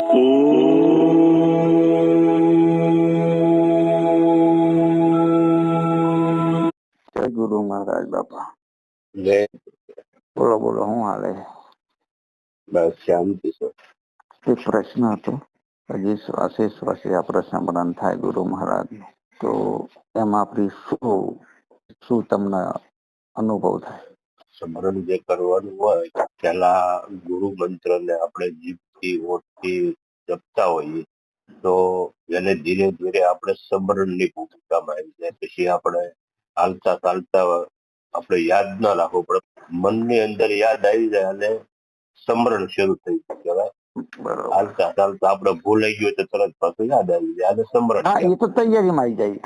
જય ગુરુ મહારાજ બાપા. જય. બોલો બોલો શું હાલે? બસ શાંતિ છે. એક પ્રશ્ન હતો. હજી શ્વાસે શ્વાસે આ પ્રશ્ન બંધ થાય ગુરુ મહારાજ તો એમાં આપણી શું શું તમને અનુભવ થાય? સ્મરણ જે કરવાનું હોય પેલા ગુરુ મંત્ર ને આપણે જીભથી ઓઠથી જપતા હોઈએ તો એને ધીરે ધીરે આપણે સમરણની ભૂમિકામાં આવી જાય. પછી આપણે હાલતા ચાલતા આપણે યાદ ના રાખવું પડે. મનની અંદર યાદ આવી જાય અને સ્મરણ શરૂ થઈ જાય કહેવાય. હાલતા ચાલતા આપણે ભૂલાઈ ગયું તો તરત પાછું યાદ આવી જાય અને સ્મરણ હા એ તો તૈયારીમાં આવી જાય.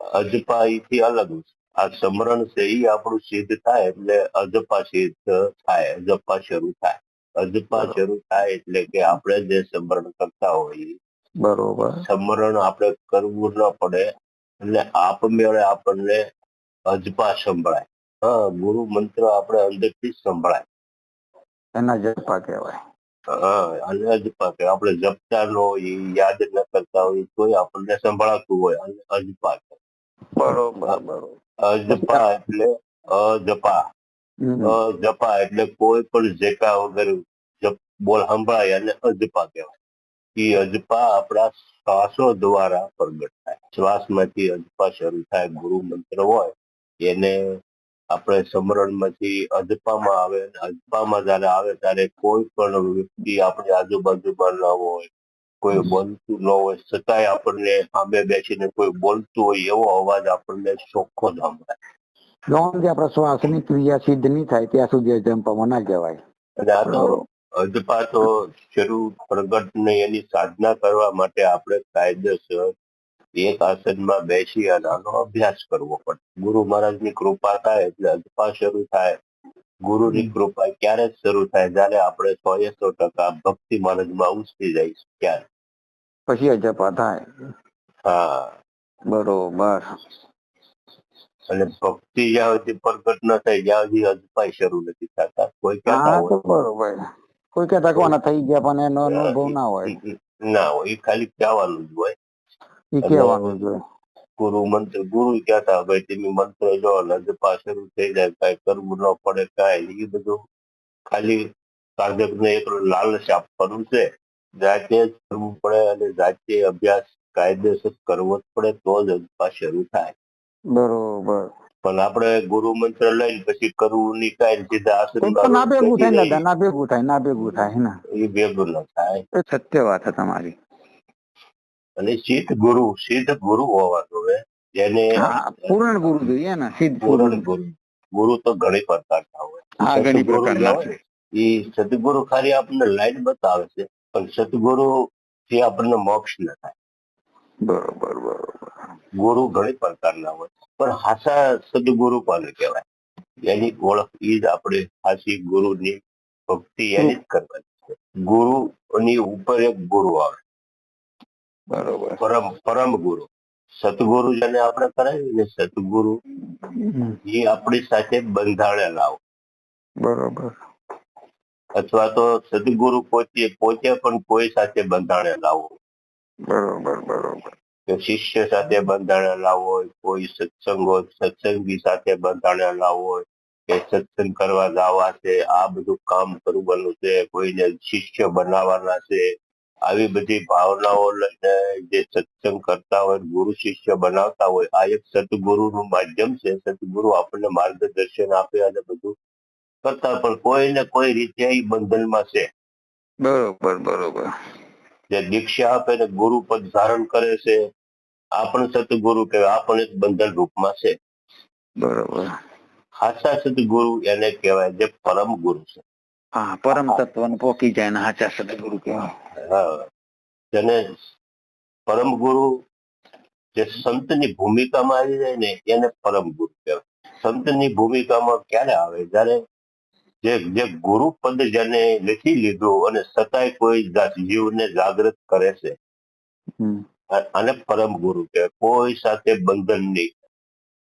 અજપા થી અલગ આ સમરણ છે ઈ આપણું સિદ્ધ થાય એટલે અજપા સિદ્ધ થાય અજપા શરૂ થાય. અજપા. શરૂ થાય એટલે કે આપણે જે સમરણ કરતા હોઈએ બરોબર. સમરણ આપણે કરવું ન પડે એટલે આપમેળે આપણને અજપા સંભળાય. હા ગુરુ મંત્ર આપણે અંદરથી સંભળાય. એના જપા કહેવાય. હા અને અજપા કે આપણે જપતા ન હોય યાદ ન કરતા હોય તોય આપણને સંભળાતું હોય અને અજપા. બરોબર બરોબર. અજપા એટલે અજપા. અજપા એટલે કોઈ પણ જેકા વગર જપ બોલ સંભળાય અને અજપા કહેવાય. એ અજપા આપણા શ્વાસો દ્વારા પ્રગટ થાય શ્વાસમાંથી અજપા શરૂ થાય. ગુરુ મંત્ર હોય એને આપણે સમરણમાંથી અજપામાં આવે. અજપામાં જયારે આવે ત્યારે કોઈ પણ વ્યક્તિ આપણી આજુબાજુમાં ન હોય કોઈ બોલતું ન હોય છતાંય આપણને સામે બેસીને કોઈ બોલતું હોય એવો અવાજ આપણને ચોખ્ખો સંભળાય કે આપણા શ્વાસની ક્રિયા સિદ્ધ નહીં થાય ત્યાં સુધી અજંપામાં ના જવાય. અને આ તો અજપા તો શરૂ પ્રગટ ને એની સાધના કરવા માટે આપણે કાયદેસર એક આસનમાં બેસી અને આનો અભ્યાસ કરવો પડે. ગુરુ મહારાજની કૃપા થાય એટલે અજપા શરૂ થાય. ગુરુની કૃપા ક્યારે શરૂ થાય? જ્યારે આપણે સો એ સો ટકા ભક્તિ માર્ગમાં ઉછળી જઈશું ત્યારે પછી અજપા થાય. હા. બરોબર. અને ભક્તિ જ્યાં સુધી પ્રગટ ન થાય જ્યાં સુધી અજપાય શરૂ નથી થતા. કોઈ કહેતા બરોબર કોઈ કહેતા કોના થઈ ગયા પણ એનો અનુભવ ના હોય. ના હોય. એ ખાલી કહેવાનું જ હોય. એ કહેવાનું હોય. ગુરુ મંત્ર ગુરુ કહેતા ભાઈ તમે મંત્ર જો અજપા શરૂ થઈ જાય કઈ કરવું ન પડે કાંઈ એ બધું ખાલી સાધક ને એક લાલચ આપવાનું છે. જાતે જ કરવું પડે અને જાતે અભ્યાસ કાયદેસર કરવો જ પડે તો જ અજપા શરૂ થાય. બરોબર. પણ આપણે ગુરુ મંત્ર લઈને પછી કરવું નહીં કાંઈ સીધા ના ભેગું થાય દાદા ના ભેગું થાય ના ભેગું થાય ને? એ ભેગું ન થાય. એ સત્ય વાત છે તમારી. અને સિદ્ધ ગુરુ સિદ્ધ ગુરુ હોવા જોવે જેને પૂર્ણ ગુરુ જોઈએ ને સિદ્ધ પૂર્ણ ગુરુ. ગુરુ તો ઘણી પ્રકારના હોય. હા ઘણી પ્રકારના હોય, એ સદગુરુ ખાલી આપણને લાઈન બતાવે છે પણ સદગુરુ થી આપણને મોક્ષ ન થાય. બરોબર બરોબર. ગુરુ ઘણી પ્રકારના હોય. પણ હાસા સદગુરુ કોને કહેવાય? એની ઓળખ એ જ આપણે હાસી ગુરુની ભક્તિ એની જ કરવાની છે. ગુરુની ઉપર એક ગુરુ આવે. બરોબર. પરમ પરમ ગુરુ. સતગુરુ જેને આપણે કરાવી ને સતગુરુ એ આપણી સાથે બંધાણેલા બરોબર. અથવા તો સદગુરુ પોતે પોતે પણ કોઈ સાથે બંધાણેલા હોય. બરોબર બરોબર. શિષ્ય સાથે બંધાણેલા હોય કોઈ સત્સંગ હોય સત્સંગી સાથે બંધાણેલા હોય કે સત્સંગ કરવા જવા છે આ બધું કામ કરવાનું છે કોઈને શિષ્ય બનાવવાના છે આવી બધી ભાવનાઓ લઈને જે સત્સંગ કરતા હોય ગુરુ શિષ્ય બનાવતા હોય આ એક સદગુરુનું માધ્યમ છે સદગુરુ આપણને માર્ગદર્શન આપે અને બધું કરતા પણ કોઈ ને કોઈ રીતે એ બંધનમાં છે. બરોબર બરોબર. જે દીક્ષા આપે ને ગુરુ પદ ધારણ કરે છે આ પણ સતગુરુ કહેવાય. આ પણ એક બંધન રૂપમાં છે. બરોબર. હાચા સદગુરુ એને કહેવાય જે પરમ ગુરુ છે. હા પરમ તત્વ પોકી જાય ને હાચા સદગુરુ કહેવાય. હા. જેને પરમ ગુરુ જે સંતની ભૂમિકામાં આવી જાય ને એને પરમ ગુરુ કહેવાય. સંતની ભૂમિકામાં ક્યારે આવે? જ્યારે જે જે ગુરુ પદ જેને નથી લીધું અને સતાય કોઈ જીવને જાગૃત કરે છે. આ- પરમ ગુરુ છે. કોઈ સાથે બંધન નહીં.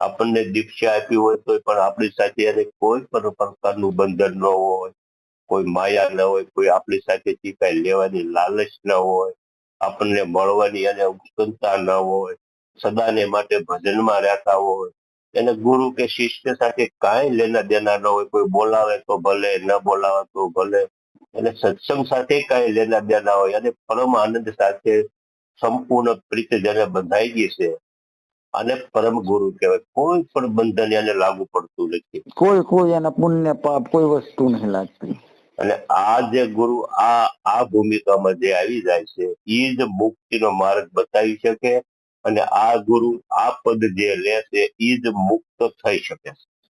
આપણને દીક્ષા આપી હોય તો પણ આપણી સાથે એને કોઈ પણ પ્રકારનું બંધન ન હોય. કોઈ માયા ન હોય, કોઈ આપણી સાથેથી કઈ લેવાની લાલચ ન હોય. આપણને મળવાની અને ઉત્કંઠતા ન હોય. સદાને માટે ભજનમાં રહેતા હોય. એને ગુરુ કે શિષ્ય સાથે કાંઈ લેના દેના ન હોય. કોઈ બોલાવે તો ભલે, ન બોલાવે તો ભલે. અને સત્સંગ સાથે કાંઈ લેના દેના હોય. અને પરમ આનંદ સાથે સંપૂર્ણ રીતે જેને બંધાઈ ગઈ છે અને પરમ ગુરુ કહેવાય. કોઈ પણ બંધન એને લાગુ પડતું નથી. કોઈ કોઈ એના પુણ્ય પાપ કોઈ વસ્તુ નહીં લાગતી. અને આ જે ગુરુ આ આ ભૂમિકામાં જે આવી જાય છે એ જ મુક્તિનો માર્ગ બતાવી શકે અને આ ગુરુ આ પદ જે લે છે એ જ મુક્ત થઈ શકે.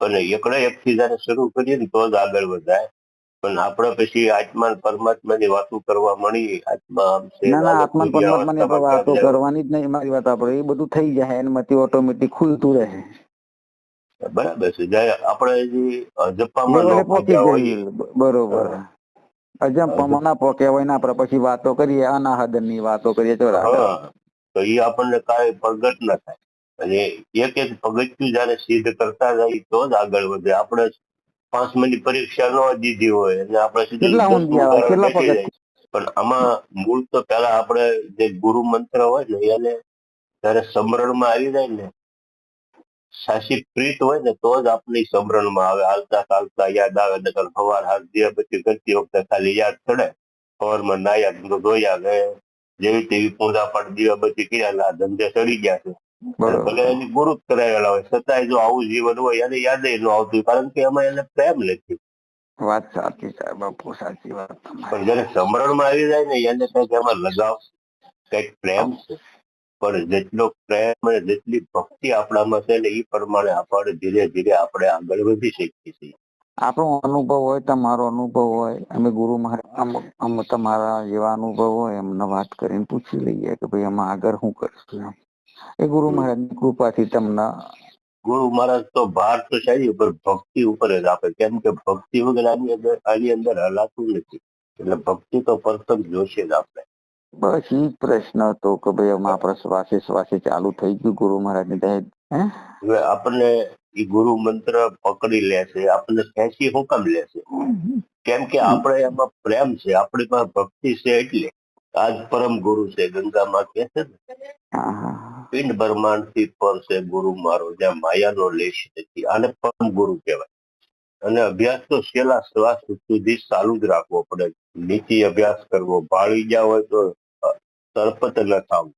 અને એકડે એકથી જયારે શરૂ કરીએ ને તો જ આગળ વધાય. પણ આપણે પછી આત્મા પરમાત્માની વાતો કરવા મળી આત્મા ના ના આત્મા પરમાત્માની આપણે વાતો કરવાની જ નહીં મારી વાત આપણે એ બધું થઈ જાય એનમાંથી ઓટોમેટિક ખુલતું રહે. બરાબર છે જયારે આપણે જે અજપ્પામાં પહોંચી જઈએ બરોબર. અજંપામાં ના પોકે હોય ને આપણે પછી વાતો કરીએ અનાહદનની વાતો કરીએ તો તો એ આપણને કાંઈ પ્રગટ ન થાય. અને એક એક પગથિયું જયારે સિદ્ધ કરતા જાય તો જ આગળ વધે. આપણે પાંચમાની પરીક્ષા ન દીધી હોય અને આપણે સીધું. પણ આમાં મૂળ તો પેલા આપણે જે ગુરુ મંત્ર હોય ને એને જયારે સમરણમાં આવી જાય ને સાચી પ્રીત હોય ને તો જ આપણી સમરણમાં આવે. હાલતા ચાલતા યાદ આવે નકર સવાર હાથ દિયા પછી કરતી વખતે ખાલી યાદ ચડે. સવારમાં નાયા ધોયા ગયા જેવી તેવી પૂજા પાઠ દીવા બધી કર્યા ધંધે ચડી ગયા છે. ભલે એની ગુરુ જ કરાયેલા હોય છતાંય જો આવું જીવન હોય એને યાદ ન આવતું કારણ કે એમાં એને પ્રેમ લખ્યું વાત સાચી છે બાપુ સાચી વાત પણ જયારે સમરણમાં આવી જાય ને એને કંઈક એમાં લગાવ કંઈક પ્રેમ છે. પણ જેટલો પ્રેમ અને જેટલી ભક્તિ આપણામાં છે ને એ પ્રમાણે આપણે ધીરે ધીરે આપણે આગળ વધી શકીએ છીએ. આપણો અનુભવ હોય તમારો અનુભવ હોય અમે ગુરુ મહારાજ તમારા જેવા અનુભવ હોય એમને વાત કરીને પૂછી લઈએ કે ભાઈ આમાં આગળ શું કરશું એમ. એ ગુરુ. મહારાજની કૃપાથી તમને ગુરુ મહારાજ તો ભાર તો છે ઉપર ભક્તિ ઉપર જ આપે. કેમ કે ભક્તિ વગર આની અંદર આની અંદર હલાતું નથી. એટલે ભક્તિ તો પરફેક્ટ જોશે જ આપણે. બસ ઈ પ્રશ્ન હતો કે ભાઈ એમાં આપણે શ્વાસે શ્વાસે ચાલુ થઈ ગયું ગુરુ મહારાજની દયા હે? હવે આપણને એ ગુરુ મંત્ર પકડી લે છે. આપણને ખેંચી હુકમ લેશે લે છે. કેમ કે આપણે એમાં પ્રેમ છે. આપણી પાસે ભક્તિ છે એટલે. આજ પરમ ગુરુ છે ગંગામાં કે છે ને. પિંડ બ્રહ્માંડથી પર છે ગુરુ મારો જ્યાં માયાનો લેશ નથી આને પરમ ગુરુ કહેવાય. અને અભ્યાસ તો છેલ્લા શ્વાસ સુધી ચાલુ જ રાખવો પડે. નીતિ અભ્યાસ કરવો ભાળી ગયા હોય તો તરપત ન થવું.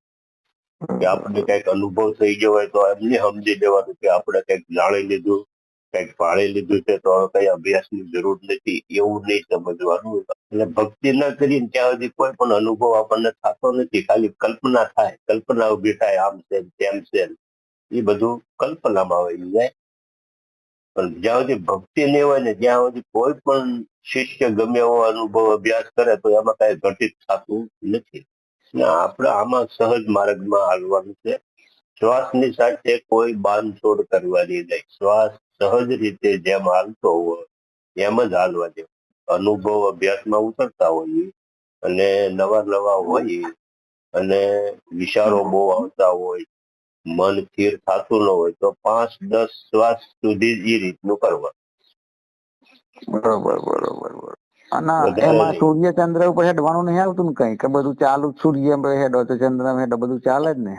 કે આપણે કંઈક અનુભવ થઈ ગયો હોય તો એમને સમજી દેવાનું કે આપણે કંઈક જાણી લીધું. કંઈક ભાળી લીધું છે તો કઈ અભ્યાસની જરૂર નથી, એવું નહીં સમજવાનું એટલે ભક્તિ ન કરીને ત્યાં સુધી કોઈ પણ અનુભવ આપણને થતો નથી. ખાલી કલ્પના થાય, કલ્પના ઊભી થાય, આમ છે તેમ છે એ બધું કલ્પનામાં આવી જાય. પણ જ્યાં સુધી ભક્તિ નહીં હોય ને ત્યાં સુધી કોઈ પણ શિષ્ય ગમે એવો અનુભવ, અભ્યાસ કરે તો એમાં કઈ ઘટિત થતું નથી. આપણે આમાં સહજ માર્ગમાં હાલવાનું છે. શ્વાસની સાથે કોઈ બાંધછોડ કરવાની નહીં. શ્વાસ સહજ રીતે જેમ હાલતો હોય એમ જ હાલવા દેવો અનુભવ અભ્યાસમાં ઉતરતા હોઈએ અને નવા નવા હોઈએ અને વિચારો બહુ આવતા હોય મન સ્થિર થતું ન હોય તો પાંચ દસ શ્વાસ સુધી જ એ રીતનું કરવા બરોબર બરોબર બરોબર. અને એમાં સૂર્ય ચંદ્ર ઉપર હેડવાનું નહીં આવતું ને કઈ? કે બધું ચાલુ સૂર્ય હેડો તો ચંદ્ર હેડો બધું ચાલે જ ને?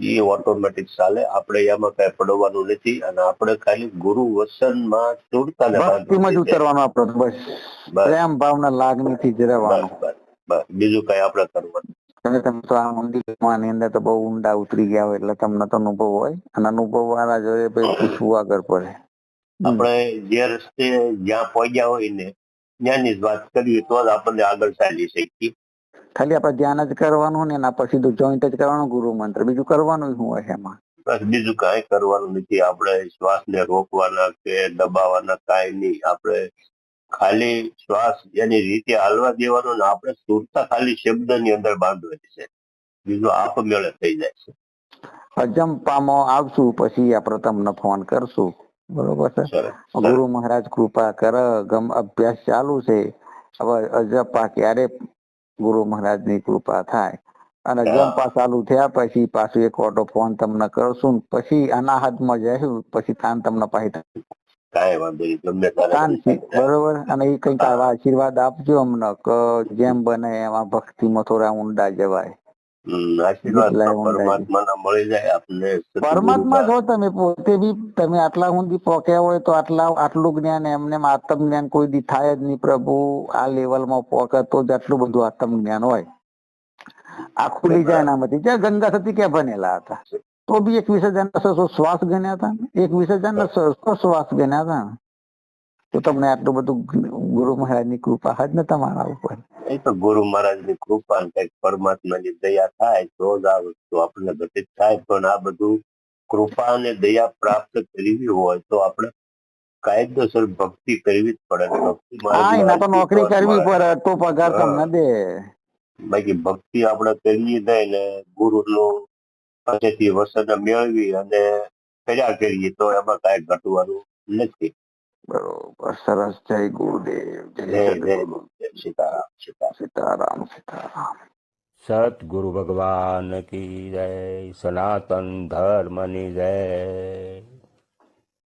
એ ઓટોમેટિક ચાલે. આપણે એમાં કઈ પડવાનું નથી અને આપણે ખાલી ગુરુ વસનમાં સ્થૂળતાને ભક્તિમાં જ ઉતરવાનું આપણે તો બસ. પ્રેમ ભાવના લાગણી થી જ રહેવાનું. બીજું કઈ આપણે કરવાનું? તમે તમે તો આ મંદિરમાં ની અંદર તો બહુ ઊંડા ઉતરી ગયા હોય એટલે તમને તો અનુભવ હોય. અને અનુભવ વાળા જોઈએ પછી પૂછવું આગળ પડે. આપણે જે રસ્તે જ્યાં પહોંચ્યા હોય ને ત્યાંની જ વાત કરીએ તો જ આપણને આગળ ચાલી શકીએ. ખાલી આપણે ધ્યાન જ કરવાનું ને એના પર સીધું જોઈન્ટ જ કરવાનું ગુરુ મંત્ર બીજું કરવાનું શું હોય એમાં? બસ બીજું કાંઈ કરવાનું નથી. આપણે શ્વાસને રોકવાના કે દબાવવાના કાંઈ નહીં. આપણે ખાલી શ્વાસ એની રીતે હાલવા દેવાનો ને આપણે સુરતા ખાલી શબ્દની અંદર બાંધવાની છે. બીજું આપમેળે થઈ જાય છે. અજંપામાં આવશું પછી આપણે તમને ફોન કરશું. બરોબર છે? ગુરુ મહારાજ કૃપા કર ગમ અભ્યાસ ચાલુ છે. હવે અજપા ક્યારે ગુરુ મહારાજની કૃપા થાય. અને જમપા ચાલુ થયા પછી પાછું એક ઓટો ફોન તમને કરશું પછી આના હાથમાં જઈશું પછી થાન તમને પાછી બરોબર? અને એ કઈ આશીર્વાદ આપજો અમને કે જેમ બને એમાં ભક્તિમાં થોડા ઊંડા જવાય. આશીર્વાદ તો જેટલા ઊંડા પરમાત્માના મળી જાય આપને પરમાત્મા છો તમે પોતે બી તમે આટલા સુધી પોક્યા હોય તો આટલા આટલું જ્ઞાન એમને આત્મ જ્ઞાન કોઈ દી થાય જ નહીં પ્રભુ. આ લેવલમાં પોકે તો જ આટલું બધું આત્મ જ્ઞાન હોય. આ ખુલી જાય એનામાંથી. જ્યાં ગંગા સતી ક્યાં બનેલા હતા. તો બી એક વિસર્જન શ્વાસ ગણ્યા હતા. એક વિસર્જન શ્વાસ ગણ્યા હતા. તો તમને આટલું બધું ગુરુ મહારાજની કૃપા હજ ને તમારા ઉપર. એ તો ગુરુ મહારાજની કૃપા કંઈક પરમાત્મા ની દયા થાય તો જ આ વસ્તુ આપણને ઘટિત થાય. પણ આ બધું કૃપા અને દયા પ્રાપ્ત કરવી હોય તો આપણે કાયદેસર ભક્તિ કરવી જ પડે. ભક્તિ તો નોકરી કરવી પડે તો પગાર તમને દે. બાકી ભક્તિ આપણે કરવી નહીં ને ગુરુનું પાસેથી વસન મેળવી અને કર્યા કરીએ તો એમાં કઈ ઘટવાનું નથી. બરોબર સરસ જય ગુરુદેવ જય સીતારામ સીતારામ. સીતારામ સતગુરુ ભગવાન કી જય સનાતન ધર્મની જય.